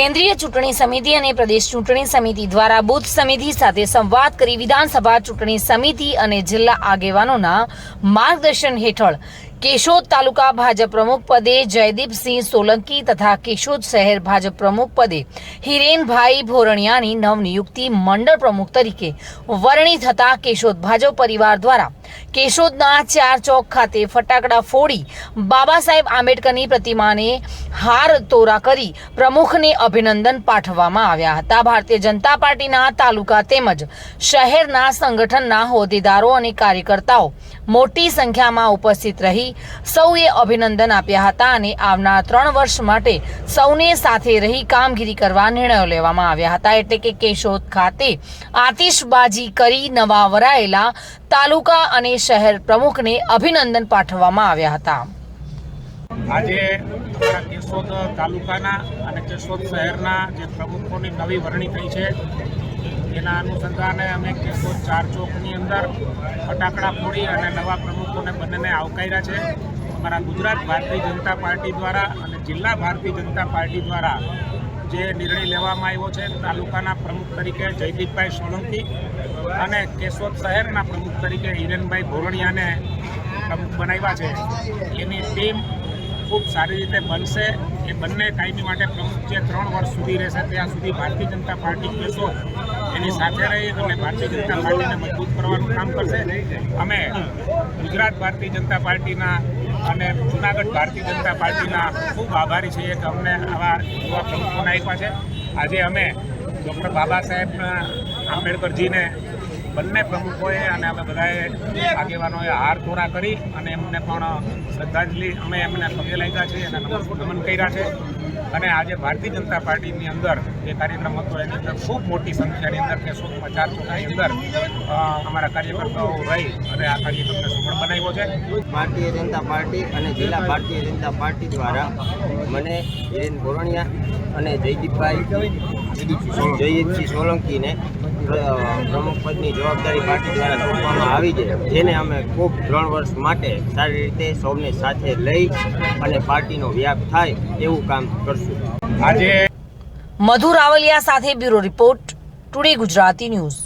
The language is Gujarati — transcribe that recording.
કેન્દ્રીય ચૂંટણી સમિતિ અને પ્રદેશ ચૂંટણી સમિતિ દ્વારા બુથ સમિતિ સાથે સંવાદ કરી વિધાનસભા ચૂંટણી સમિતિ અને જિલ્લા આગેવાનોના માર્ગદર્શન હેઠળ કેશોદ તાલુકા ભાજપ પ્રમુખ પદે જયદીપસિંહ સોલંકી તથા કેશોદ શહેર ભાજપ પ્રમુખ પદે હિરેનભાઈ ભોરણિયાની નવનિયુક્તિ મંડળ પ્રમુખ તરીકે વરણી થતા કેશોદ ભાજપ પરિવાર દ્વારા કેશોદના ચાર ચોક ખાતે ફટાકડા ફોડી બાબા સાહેબ આંબેડકરની પ્રતિમાને હાર તોરા કરી પ્રમુખને અભિનંદન પાઠવવામાં આવ્યા હતા. ભારતીય જનતા પાર્ટીના તાલુકા તેમજ શહેરના સંગઠનના હોદ્દેદારો અને કાર્યકર્તાઓ મોટી સંખ્યામાં ઉપસ્થિત રહી સૌએ અભિનંદન આપ્યા હતા અને આવનાર ત્રણ વર્ષ માટે સૌને સાથે રહી કામગીરી કરવા નિર્ણયો લેવામાં આવ્યા હતા. એટલે કે કેશોદ ખાતે આતિશબાજી કરી નવા વરાયેલા તાલુકા અને શહેર પ્રમુખને અભિનંદન પાઠવવામાં આવ્યા હતા. આજે અમારા કેશોદ તાલુકાના અને કેશોદ શહેરના જે પ્રમુખોની નવી વરણી થઈ છે, એના અનુસંધાને અમે કેશોદ ચાર ચોકની અંદર ફટાકડા ફોડી અને નવા પ્રમુખોને બંનેને આવકાર્યા છે. અમારા ગુજરાત ભારતીય જનતા પાર્ટી દ્વારા અને જિલ્લા ભારતીય જનતા પાર્ટી દ્વારા જે નિર્ણય લેવામાં આવ્યો છે તાલુકાના પ્રમુખ તરીકે જયદીપભાઈ સોલંકી અને કેશોદ શહેરના પ્રમુખ તરીકે હિરેનભાઈ ભોરણિયાને પ્રમુખ બનાવ્યા છે. એની ટીમ ખૂબ સારી રીતે બનશે. એ બંને કાયમી માટે પ્રમુખ જે ત્રણ વર્ષ સુધી રહેશે ત્યાં સુધી ભારતીય જનતા પાર્ટી કેશોદ એની સાથે રહી અને ભારતીય જનતા પાર્ટીને મજબૂત કરવાનું કામ કરશે. અમે ગુજરાત ભારતીય જનતા પાર્ટીના અને જુનાગઢ ભારતીય જનતા પાર્ટીના ખૂબ આભારી છીએ કે અમને આવા યુવા પ્રમુખોને આપ્યા છે. આજે અમે ડૉક્ટર બાબા સાહેબ આંબેડકરજીને બંને પ્રમુખોએ અને અમે બધાએ આગેવાનોએ હાર તોરા કરી અને એમને પણ શ્રદ્ધાંજલિ અમે એમને પગે લાગ્યા છીએ અને નમન કર્યા છે. અને આજે ભારતીય જનતા પાર્ટીની અંદર જે કાર્યક્રમ હતો, એની અંદર ખૂબ મોટી સંખ્યાની અંદર કે સોમાં ચાર ચોખાની અંદર અમારા કાર્યકર્તાઓ રહી અને આ કાર્યક્રમને સફળ બનાવ્યો છે. ભારતીય જનતા પાર્ટી અને જિલ્લા ભારતીય જનતા પાર્ટી દ્વારા મને હિરેન બોરણિયા અને જયદીપભાઈ જયદીપસિંહ સોલંકીને પ્રમુખપદની જવાબદારી પાર્ટી દ્વારા સોંપવામાં આવી છે જેને અમે ખૂબ ત્રણ વર્ષ માટે સારી રીતે સૌને સાથે લઈ અને પાર્ટીનો વ્યાપ થાય એવું કામ કરશું. આજે મધુ રાવલિયા સાથે bureau report today Gujarati news.